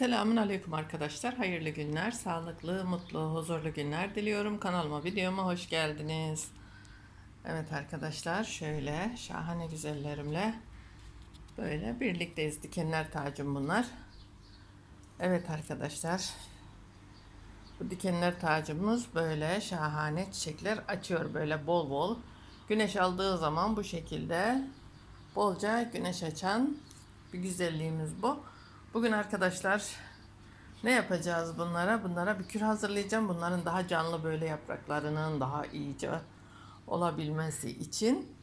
Selamun Aleyküm arkadaşlar. Hayırlı günler, sağlıklı, mutlu, huzurlu günler diliyorum. Kanalıma, videoma hoş geldiniz. Evet arkadaşlar şöyle şahane güzellerimle böyle birlikteyiz. Dikenler tacım bunlar. Evet arkadaşlar. Bu dikenler tacımız böyle şahane çiçekler açıyor böyle bol bol. Güneş aldığı zaman bu şekilde bolca güneş açan bir güzelliğimiz bu. Bugün arkadaşlar ne yapacağız bunlara? Bunlara bir kür hazırlayacağım. Bunların daha canlı böyle yapraklarının daha iyice olabilmesi için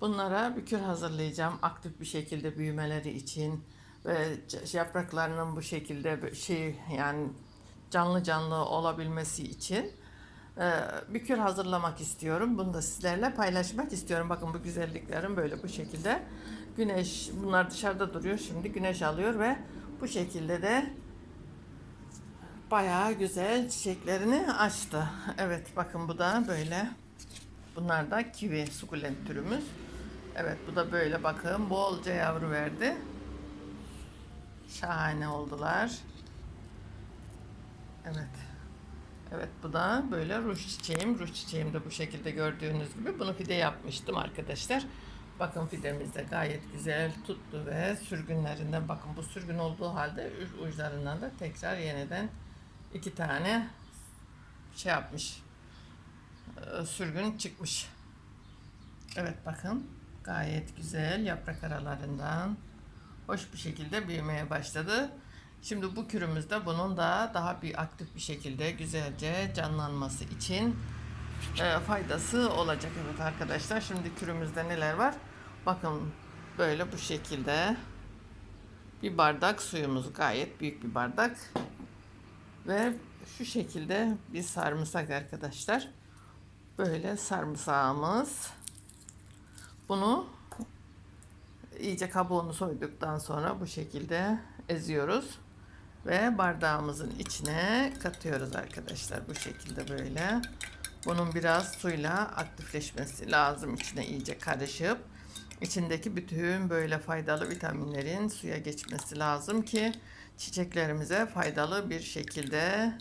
bunlara bir kür hazırlayacağım. Aktif bir şekilde büyümeleri için ve yapraklarının bu şekilde şey yani canlı canlı olabilmesi için e, bir kür hazırlamak istiyorum. Bunu da sizlerle paylaşmak istiyorum. Bakın bu güzelliklerim böyle bu şekilde. Güneş bunlar dışarıda duruyor. Şimdi güneş alıyor ve bu şekilde de bayağı güzel çiçeklerini açtı. Evet bakın bu da böyle. Bunlar da kivi sukulent türümüz. Evet bu da böyle bakın bolca yavru verdi. Şahane oldular. Evet. Evet bu da böyle ruj çiçeğim. Ruj çiçeğim de bu şekilde gördüğünüz gibi. Bunu fide yapmıştım arkadaşlar. Bakın fidemiz de gayet güzel tuttu ve sürgünlerinden bakın bu sürgün olduğu halde uç- uçlarından da tekrar yeniden iki tane şey yapmış. Sürgün çıkmış. Evet bakın gayet güzel yaprak aralarından hoş bir şekilde büyümeye başladı. Şimdi bu kürümüzde bunun da daha bir aktif bir şekilde güzelce canlanması için e, faydası olacak. Evet arkadaşlar şimdi kürümüzde neler var? Bakın böyle bu şekilde bir bardak suyumuz gayet büyük bir bardak ve şu şekilde bir sarımsak arkadaşlar. Böyle sarımsağımız. Bunu iyice kabuğunu soyduktan sonra bu şekilde eziyoruz ve bardağımızın içine katıyoruz arkadaşlar bu şekilde böyle. Bunun biraz suyla aktifleşmesi lazım içine iyice karışıp içindeki bütün böyle faydalı vitaminlerin suya geçmesi lazım ki çiçeklerimize faydalı bir şekilde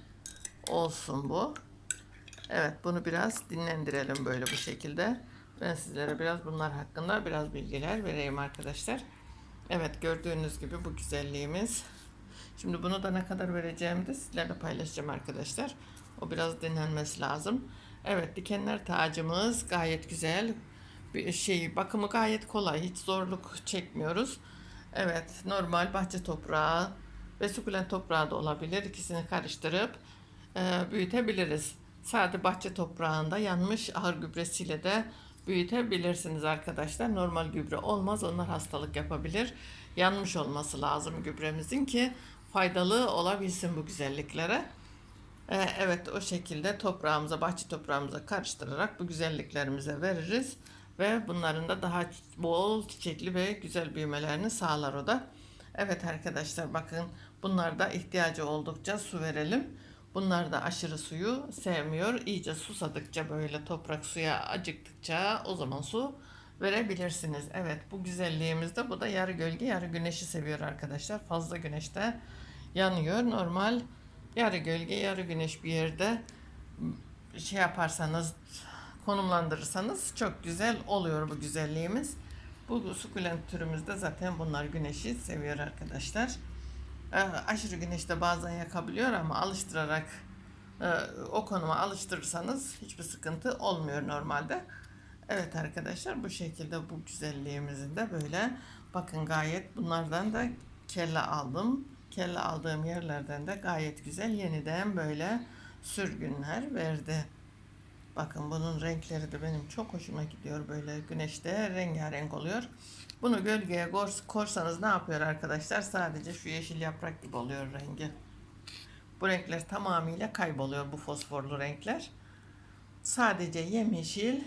olsun bu. Evet bunu biraz dinlendirelim böyle bu şekilde. Ben sizlere biraz bunlar hakkında biraz bilgiler vereyim arkadaşlar. Evet gördüğünüz gibi bu güzelliğimiz. Şimdi bunu da ne kadar vereceğimi de sizlerle paylaşacağım arkadaşlar. O biraz dinlenmesi lazım. Evet dikenler tacımız gayet güzel. Bir şey bakımı gayet kolay. Hiç zorluk çekmiyoruz. Evet normal bahçe toprağı ve sukulent toprağı da olabilir. İkisini karıştırıp e, büyütebiliriz. Sade bahçe toprağında yanmış ahır gübresiyle de büyütebilirsiniz arkadaşlar. Normal gübre olmaz. Onlar hastalık yapabilir. Yanmış olması lazım gübremizin ki faydalı olabilsin bu güzelliklere. Ee, evet o şekilde toprağımıza, bahçe toprağımıza karıştırarak bu güzelliklerimize veririz. Ve bunların da daha bol çiçekli ve güzel büyümelerini sağlar o da. Evet arkadaşlar bakın bunlarda ihtiyacı oldukça su verelim. Bunlar da aşırı suyu sevmiyor. İyice susadıkça böyle toprak suya acıktıkça o zaman su verebilirsiniz. Evet bu güzelliğimizde bu da yarı gölge yarı güneşi seviyor arkadaşlar. Fazla güneşte yanıyor. Normal yarı gölge yarı güneş bir yerde şey yaparsanız konumlandırırsanız çok güzel oluyor bu güzelliğimiz. Bu sukulent türümüzde zaten bunlar güneşi seviyor arkadaşlar. Ee, aşırı güneşte bazen yakabiliyor ama alıştırarak e, o konuma alıştırırsanız hiçbir sıkıntı olmuyor normalde. Evet arkadaşlar bu şekilde bu güzelliğimizin de böyle bakın gayet bunlardan da kelle aldım. Kelle aldığım yerlerden de gayet güzel yeniden böyle sürgünler verdi. Bakın bunun renkleri de benim çok hoşuma gidiyor böyle güneşte rengarenk oluyor. Bunu gölgeye kors- korsanız ne yapıyor arkadaşlar? Sadece şu yeşil yaprak gibi oluyor rengi. Bu renkler tamamıyla kayboluyor bu fosforlu renkler. Sadece yemyeşil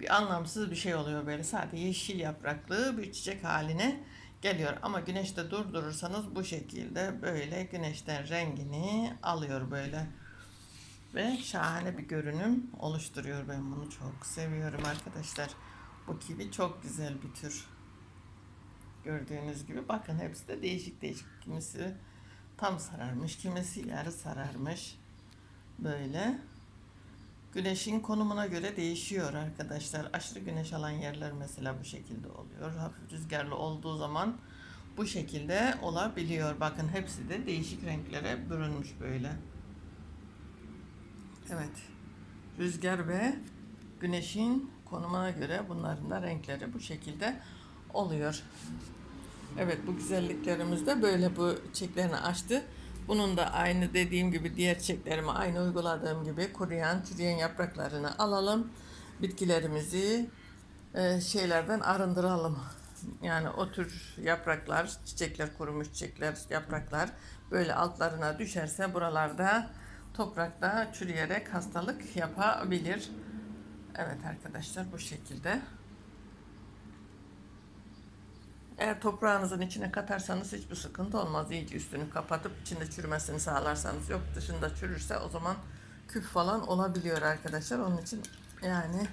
bir anlamsız bir şey oluyor böyle. Sadece yeşil yapraklı bir çiçek haline geliyor. Ama güneşte durdurursanız bu şekilde böyle güneşten rengini alıyor böyle. Ve şahane bir görünüm oluşturuyor. Ben bunu çok seviyorum arkadaşlar. Bu kivi çok güzel bir tür. Gördüğünüz gibi bakın hepsi de değişik değişik. Kimisi tam sararmış, kimisi yarı sararmış. Böyle. Güneşin konumuna göre değişiyor arkadaşlar. Aşırı güneş alan yerler mesela bu şekilde oluyor. Hafif rüzgarlı olduğu zaman bu şekilde olabiliyor. Bakın hepsi de değişik renklere bürünmüş böyle. Evet. Rüzgar ve güneşin konumuna göre bunların da renkleri bu şekilde oluyor. Evet bu güzelliklerimiz de böyle bu çiçeklerini açtı. Bunun da aynı dediğim gibi diğer çiçeklerime aynı uyguladığım gibi kuruyan, çürüyen yapraklarını alalım. Bitkilerimizi e, şeylerden arındıralım. Yani o tür yapraklar, çiçekler kurumuş çiçekler, yapraklar böyle altlarına düşerse buralarda toprakta çürüyerek hastalık yapabilir. Evet arkadaşlar bu şekilde. Eğer toprağınızın içine katarsanız hiçbir sıkıntı olmaz. İyice üstünü kapatıp içinde çürümesini sağlarsanız yok dışında çürürse o zaman küf falan olabiliyor arkadaşlar. Onun için yani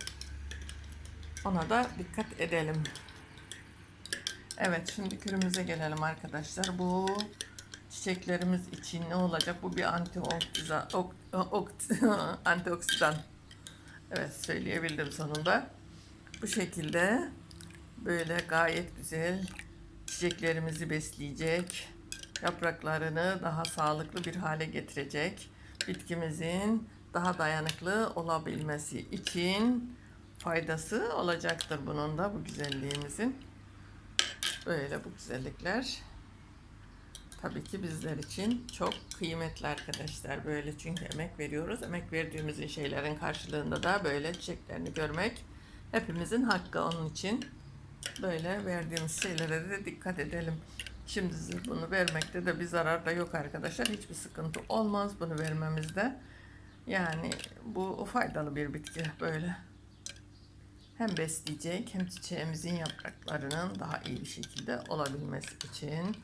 ona da dikkat edelim. Evet şimdi kürümüze gelelim arkadaşlar. Bu çiçeklerimiz için ne olacak? Bu bir antioksidan, ok, ok, antioksidan. Evet söyleyebildim sonunda. Bu şekilde böyle gayet güzel çiçeklerimizi besleyecek. Yapraklarını daha sağlıklı bir hale getirecek. Bitkimizin daha dayanıklı olabilmesi için faydası olacaktır bunun da bu güzelliğimizin. Böyle bu güzellikler tabii ki bizler için çok kıymetli arkadaşlar. Böyle çünkü emek veriyoruz. Emek verdiğimiz şeylerin karşılığında da böyle çiçeklerini görmek hepimizin hakkı onun için. Böyle verdiğimiz şeylere de dikkat edelim. Şimdi bunu vermekte de bir zarar da yok arkadaşlar. Hiçbir sıkıntı olmaz bunu vermemizde. Yani bu faydalı bir bitki böyle. Hem besleyecek hem çiçeğimizin yapraklarının daha iyi bir şekilde olabilmesi için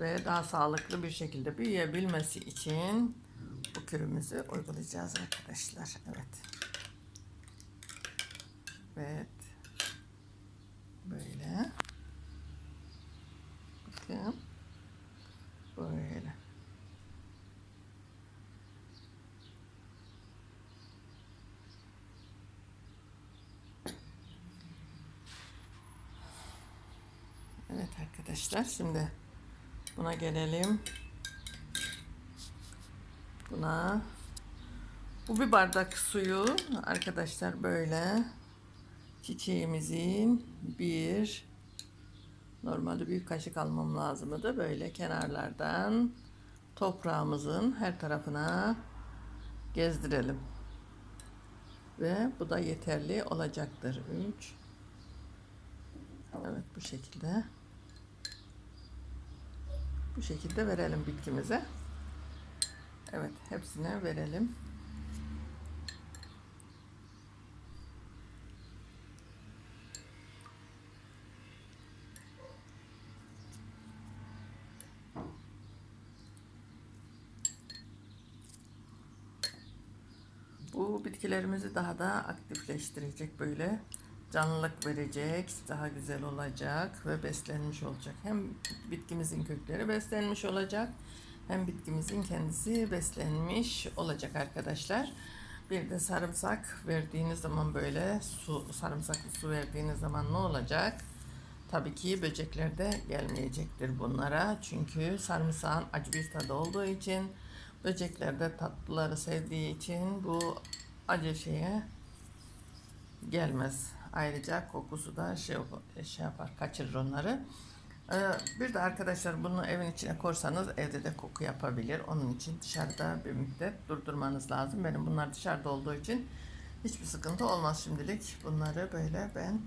ve daha sağlıklı bir şekilde büyüyebilmesi için bu kürümüzü uygulayacağız arkadaşlar. Evet. Evet. Böyle. Bakın. Böyle. Evet arkadaşlar şimdi buna gelelim. Buna bu bir bardak suyu arkadaşlar böyle çiçeğimizin bir normalde büyük kaşık almam lazımdı. Böyle kenarlardan toprağımızın her tarafına gezdirelim. Ve bu da yeterli olacaktır. 3 Evet bu şekilde. Bu şekilde verelim bitkimize. Evet hepsine verelim. Bu bitkilerimizi daha da aktifleştirecek böyle canlılık verecek, daha güzel olacak ve beslenmiş olacak. Hem bitkimizin kökleri beslenmiş olacak hem bitkimizin kendisi beslenmiş olacak arkadaşlar. Bir de sarımsak verdiğiniz zaman böyle su sarımsaklı su verdiğiniz zaman ne olacak? Tabii ki böcekler de gelmeyecektir bunlara. Çünkü sarımsağın acı bir tadı olduğu için böcekler de tatlıları sevdiği için bu acı şeye gelmez. Ayrıca kokusu da şey, şey yapar, kaçırır onları. Ee, bir de arkadaşlar bunu evin içine korsanız evde de koku yapabilir. Onun için dışarıda bir müddet durdurmanız lazım. Benim bunlar dışarıda olduğu için hiçbir sıkıntı olmaz şimdilik. Bunları böyle ben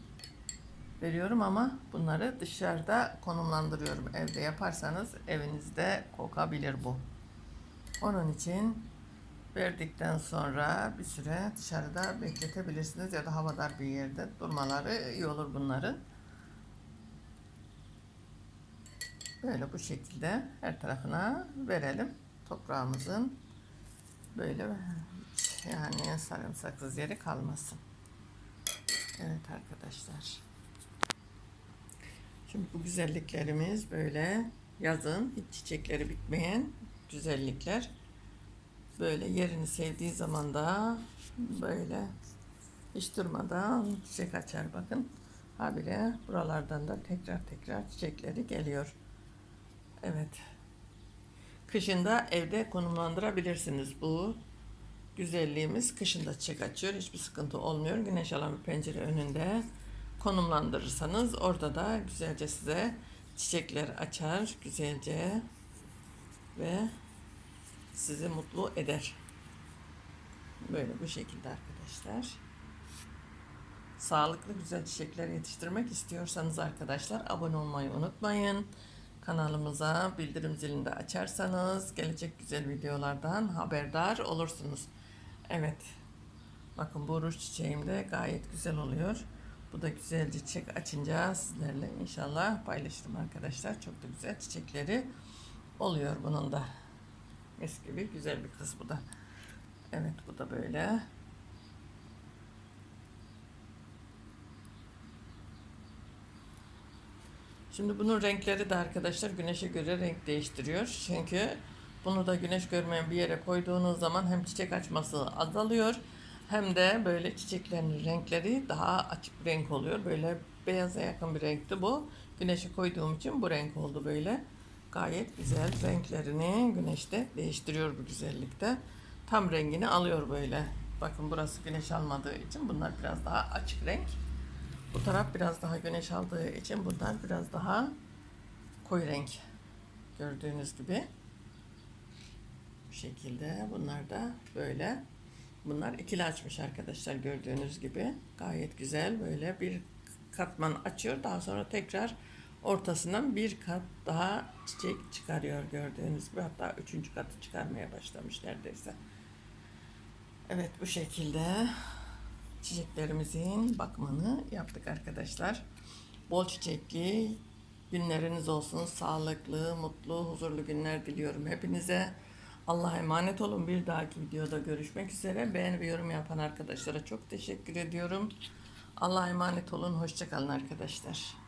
veriyorum ama bunları dışarıda konumlandırıyorum. Evde yaparsanız evinizde kokabilir bu. Onun için verdikten sonra bir süre dışarıda bekletebilirsiniz ya da havadar bir yerde durmaları iyi olur bunların. Böyle bu şekilde her tarafına verelim toprağımızın böyle yani sarımsaksız yeri kalmasın. Evet arkadaşlar. Şimdi bu güzelliklerimiz böyle yazın hiç çiçekleri bitmeyen güzellikler. Böyle yerini sevdiği zaman da böyle hiç durmadan çiçek açar bakın. Habire buralardan da tekrar tekrar çiçekleri geliyor. Evet. Kışında evde konumlandırabilirsiniz bu güzelliğimiz. Kışında çiçek açıyor. Hiçbir sıkıntı olmuyor. Güneş alan bir pencere önünde konumlandırırsanız orada da güzelce size çiçekler açar güzelce ve sizi mutlu eder. Böyle bu şekilde arkadaşlar. Sağlıklı güzel çiçekler yetiştirmek istiyorsanız arkadaşlar abone olmayı unutmayın. Kanalımıza bildirim zilini de açarsanız gelecek güzel videolardan haberdar olursunuz. Evet. Bakın bu ruj çiçeğim de gayet güzel oluyor. Bu da güzelce çiçek açınca sizlerle inşallah paylaşırım arkadaşlar. Çok da güzel çiçekleri oluyor bunun da. Mis gibi güzel bir kız bu da. Evet bu da böyle. Şimdi bunun renkleri de arkadaşlar güneşe göre renk değiştiriyor. Çünkü bunu da güneş görmeyen bir yere koyduğunuz zaman hem çiçek açması azalıyor hem de böyle çiçeklerin renkleri daha açık renk oluyor. Böyle beyaza yakın bir renkti bu. Güneşe koyduğum için bu renk oldu böyle. Gayet güzel renklerini güneşte değiştiriyor bu güzellikte. Tam rengini alıyor böyle. Bakın burası güneş almadığı için bunlar biraz daha açık renk. Bu taraf biraz daha güneş aldığı için bunlar biraz daha koyu renk. Gördüğünüz gibi. Bu şekilde bunlar da böyle. Bunlar ikili açmış arkadaşlar gördüğünüz gibi. Gayet güzel böyle bir katman açıyor. Daha sonra tekrar ortasından bir kat daha çiçek çıkarıyor gördüğünüz gibi. Hatta üçüncü katı çıkarmaya başlamış neredeyse. Evet bu şekilde çiçeklerimizin bakımını yaptık arkadaşlar. Bol çiçekli günleriniz olsun. Sağlıklı, mutlu, huzurlu günler diliyorum hepinize. Allah'a emanet olun. Bir dahaki videoda görüşmek üzere. Beğen ve yorum yapan arkadaşlara çok teşekkür ediyorum. Allah'a emanet olun. Hoşçakalın arkadaşlar.